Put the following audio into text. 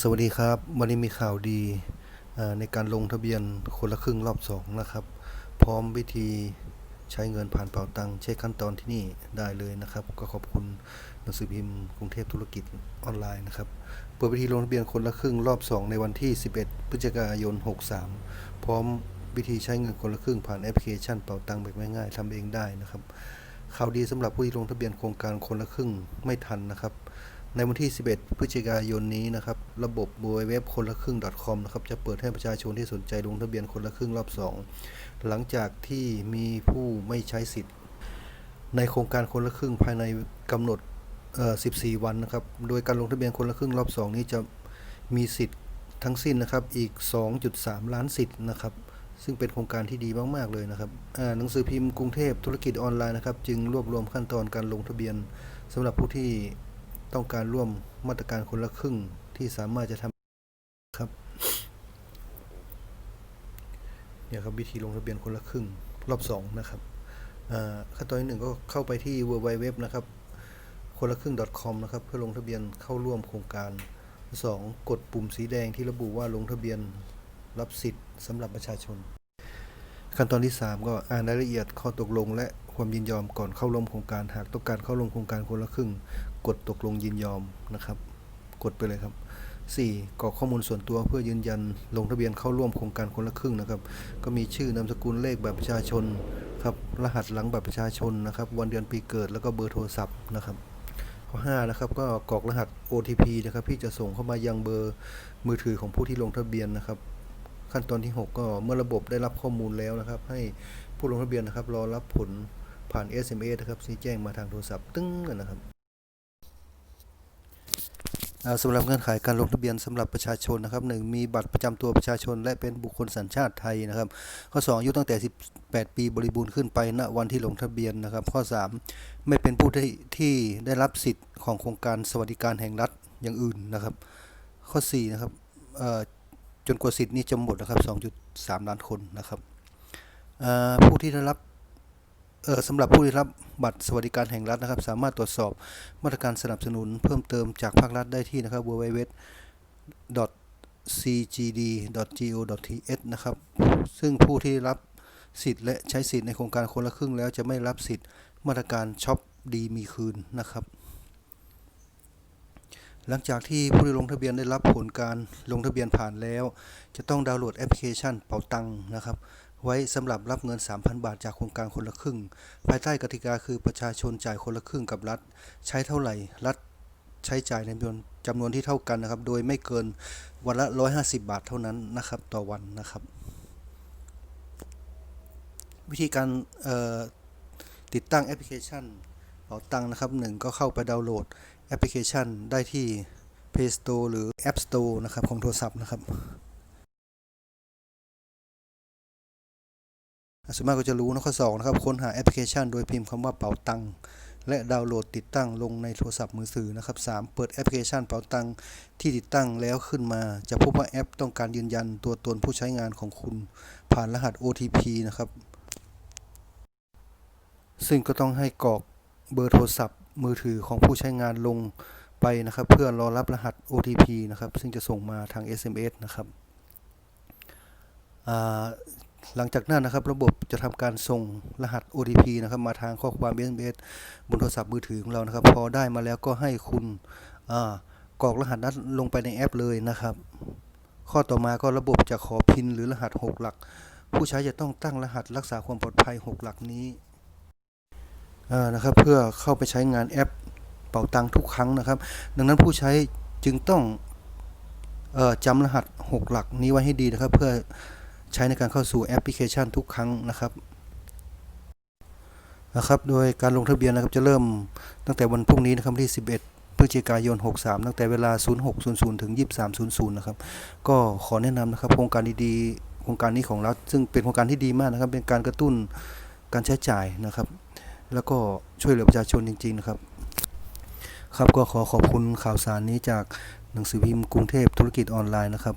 สวัสดีครับ วันนี้มีข่าวดีในการลงทะเบียนคนละครึ่งรอบสองนะครับ พร้อมวิธีใช้เงินผ่านเป๋าตังค์เช็คขั้นตอนที่นี่ได้เลยนะครับ ก็ขอบคุณหนังสือพิมพ์กรุงเทพธุรกิจออนไลน์นะครับ เปิดวิธีลงทะเบียนคนละครึ่งรอบ 2 ในวันที่ 11 พฤศจิกายน 63 พร้อมวิธีใช้เงินคนละครึ่งผ่านแอปพลิเคชันเป๋าตังค์แบบง่ายๆทำเองได้นะครับข่าวดีสำหรับผู้ที่ลงทะเบียนโครงการคนละครึ่งไม่ทันนะครับ ในวันที่ 11 พฤศจิกายนนี้นะครับ ระบบ w w w คนละครึ่ง .com นะครับ จะเปิดให้ประชาชนที่สนใจลงทะเบียนคนละครึ่งรอบ 2 หลังจากที่มีผู้ไม่ใช้สิทธิ์ ในโครงการคนละครึ่งภายในกำหนด 14 วันนะครับ โดยการลงทะเบียนคนละครึ่งรอบ 2 นี้จะมีสิทธิ์ทั้งสิ้นนะครับ อีก 2.3 ล้านสิทธิ์นะครับซึ่งเป็นโครงการที่ดีมาก ๆ เลยนะครับหนังสือพิมพ์กรุงเทพธุรกิจออนไลน์นะครับ จึงรวบรวมขั้นตอนการลงทะเบียนสำหรับผู้ที่ ต้องการร่วมมาตรการคนละครึ่งที่สามารถจะทำครับเนี่ยครับวิธีลงทะเบียนคนละครึ่งรอบสองนะครับขั้นตอนที่หนึ่งก็เข้าไปที่ w w w นะครับคนละครึ่ง .com นะครับเพื่อลงทะเบียนเข้าร่วมโครงการสองกดปุ่มสีแดงที่ระบุว่าลงทะเบียนรับสิทธิ์สำหรับประชาชน ขั้นตอนที่ 3 ก็อ่านรายละเอียดข้อตกลงและ ความยินยอมก่อนเข้าร่วมโครงการหากต้องการเข้าร่วมโครงการคนละครึ่ง กดตกลงยินยอมนะครับ กดไปเลยครับ 4. กรอกข้อมูลส่วนตัวเพื่อยืนยันลงทะเบียนเข้าร่วมโครงการคนละครึ่งนะครับ ก็มีชื่อนามสกุลเลขบัตรประชาชนครับรหัสหลังบัตรประชาชนนะครับ วันเดือนปีเกิดแล้วก็เบอร์โทรศัพท์นะครับข้อ5นะครับก็กรอกรหัส OTP นะครับที่จะส่งเข้ามายังเบอร์มือถือของผู้ที่ลงทะเบียนนะครับ ขั้นตอนที่ 6 ก็เมื่อระบบได้รับข้อมูลแล้วนะครับ ให้ผู้ลงทะเบียนนะครับ รอรับผล ผ่าน SMS นะครับที่แจ้งมาทางโทรศัพท์ตึ้งนะครับสำหรับเงื่อนไขการลงทะเบียนสำหรับประชาชนนะครับ 1. มีบัตรประจำตัวประชาชน และเป็นบุคคลสัญชาติไทยนะครับ ข้อ 2 อายุตั้งแต่ 18 ปีบริบูรณ์ขึ้นไปณวันที่ลงทะเบียนนะครับ ข้อ 3 ไม่เป็นผู้ที่ที่ได้รับสิทธิ์ของโครงการสวัสดิการแห่งรัฐอย่างอื่นนะครับ ข้อ 4 นะครับจนกว่าสิทธิ์นี้จะหมดนะครับ 2.3 ล้านคนนะครับผู้ที่ได้รับ สำหรับผู้ที่ได้รับบัตรสวัสดิการแห่งรัฐนะครับ สามารถตรวจสอบมาตรการสนับสนุนเพิ่มเติมจากภาครัฐได้ที่นะครับ www cgd.go.th นะครับ ซึ่งผู้ที่รับสิทธิ์และใช้สิทธิ์ในโครงการคนละครึ่งแล้วจะไม่รับสิทธิ์มาตรการช็อปดีมีคืนนะครับ หลังจากที่ผู้ที่ลงทะเบียนได้รับผลการลงทะเบียนผ่านแล้ว จะต้องดาวน์โหลดแอปพลิเคชันเป๋าตังค์นะครับ ไว้สำหรับรับเงิน 3,000 บาทจากโครงการคนละครึ่ง ภายใต้กติกาคือประชาชนจ่ายคนละครึ่งกับรัฐ ใช้เท่าไหร่ รัฐใช้จ่ายในจำนวนจำนวนที่เท่ากันนะครับ โดยไม่เกินวันละ 150 บาทเท่านั้นนะครับ ต่อวันนะครับ วิธีการติดตั้งแอปพลิเคชันเป๋าตังนะครับหนึ่งก็เข้าไปดาวน์โหลดแอปพลิเคชันได้ที่ Play Store หรือ App Store นะครับของโทรศัพท์นะครับ ส่วนมากก็จะรู้นะข้อ2นะครับค้นหาแอปพลิเคชัน โดยพิมพ์คำว่าเป๋าตังและดาวน์โหลดติดตั้งลงในโทรศัพท์มือถือนะครับ 3. เปิดแอปพลิเคชันเป๋าตังที่ติดตั้งแล้วขึ้นมา จะพบว่าแอปต้องการยืนยันตัวตนผู้ใช้งานของคุณ ผ่านรหัส OTP นะครับ ซึ่งก็ต้องให้กรอกเบอร์โทรศัพท์ มือถือของผู้ใช้งานลงไปนะครับ เพื่อรอรับรหัส OTP นะครับ ซึ่งจะส่งมาทาง SMS นะครับอ่า หลังจากนั้นนะครับ ระบบจะทำการส่งรหัส OTP นะครับ มาทางข้อความ SMS บนโทรศัพท์มือถือของเรานะครับ พอได้มาแล้วก็ให้คุณกรอกรหัสนั้นลงไปในแอปเลยนะครับ ข้อต่อมาก็ระบบจะขอพินหรือรหัส 6 หลัก ผู้ใช้จะต้องตั้งรหัสรักษาความปลอดภัย 6 หลักนี้นะครับเพื่อเข้าไปใช้งานแอปเป่าตังทุกครั้งนะครับ ดังนั้นผู้ใช้จึงต้องอจำรหัส 6 หลักนี้ไว้ให้ดีนะครับ เพื่อ ใช้ในการเข้าสู่แอปพลิเคชันทุกครั้งนะครับนะครับ โดยการลงทะเบียนนะครับจะเริ่มตั้งแต่วันพรุ่งนี้นะครับวันที่ 11 พฤศจิกายน 63 ตั้งแต่เวลา 0600 ถึง 2300 นะครับ ก็ขอแนะนำนะครับโครงการดีๆ โครงการนี้ของรัฐ ซึ่งเป็นโครงการที่ดีมากนะครับ เป็นการกระตุ้นการใช้จ่ายนะครับ แล้วก็ช่วยเหลือประชาชนจริง ๆ นะครับ ครับก็ขอขอบคุณข่าวสารนี้จากหนังสือพิมพ์กรุงเทพธุรกิจออนไลน์นะครับ